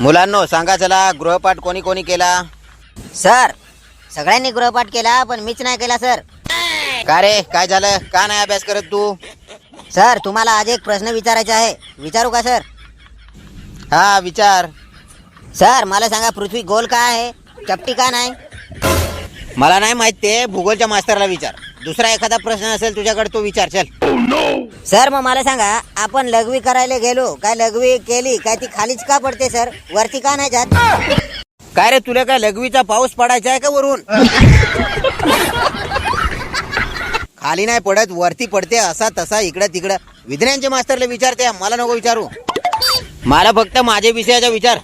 मुलांनो सांगा चला गृहपाठ कोणी कोणी केला? सर सगळ्यांनी गृहपाठ केला पण मीच नाही केला सर. का रे? काय झालं? का नाही अभ्यास करत तू? सर तुम्हाला आज एक प्रश्न विचारायचा आहे. विचारू का सर? हा विचार. सर मला सांगा पृथ्वी गोल का आहे? चपटी का नाही? मला नाही माहीत ते भूगोलच्या मास्तरला विचार. दुसरा एखादा प्रश्न असेल तुझ्याकडे तो विचार चल. सर मग मला सांगा आपण लघवी करायला गेलो काय लघवी केली काय ती खालीच का पडते सर? वरती का नाही जात? काय रे तुला काय लघवीचा पाऊस पडायचा आहे का वरून? खाली नाही पडत वरती पडते असा तसा इकडं तिकडं. विज्ञानचे मास्तरला विचारते मला नको विचारू. मला फक्त माझ्या विषयाचा विचार.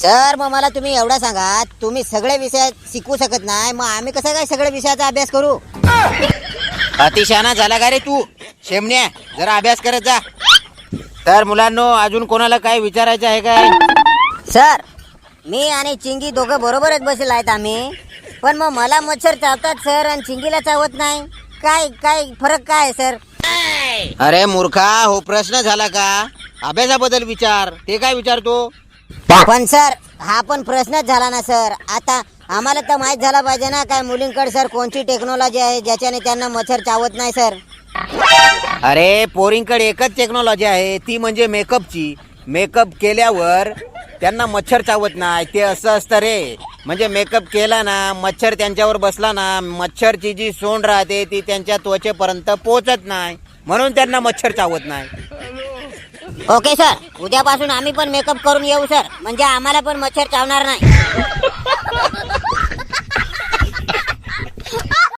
सर मग मला तुम्ही एवढा सांगा तुम्ही सगळे विषय शिकवू शकत नाही मग आम्ही कसं काय सगळ्या विषयाचा अभ्यास करू? अतिशहाणा झाला का रे तू? शेमण्या जरा अभ्यास करत जा. तर मुलांनो अजून कोणाला काय विचारायचं आहे काय? सर मी आणि चिंगी दोघं बरोबरच बसले आहेत आम्ही. पण मग मला मच्छर चावतात सर आणि चिंगीला चावत नाही. काय काय फरक काय आहे सर? अरे मूर्खा हो प्रश्न झाला का? अभ्यासाबद्दल विचार. ते काय विचारतो? पण सर हा पण प्रश्नच झाला ना सर. आता आम्हाला तर माहीत झाला पाहिजे ना काय मुलींकडे सर कोणती टेक्नॉलॉजी आहे ज्याच्याने त्यांना मच्छर चावत नाही सर? अरे पोरींकडे एकच टेक्नॉलॉजी आहे ती म्हणजे मेकअपची मेकअप केल्यावर त्यांना मच्छर चावत नाही ते असं असतं रे. म्हणजे मेकअप केला ना मच्छर त्यांच्यावर बसला ना मच्छरची जी सोंड राहते ती त्यांच्या त्वचेपर्यंत पोहोचत नाही. म्हणून त्यांना मच्छर चावत नाही. ओके सर उद्यापासून आम्ही पण मेकअप करून येऊ सर म्हणजे आम्हाला पण मच्छर चावणार नाही.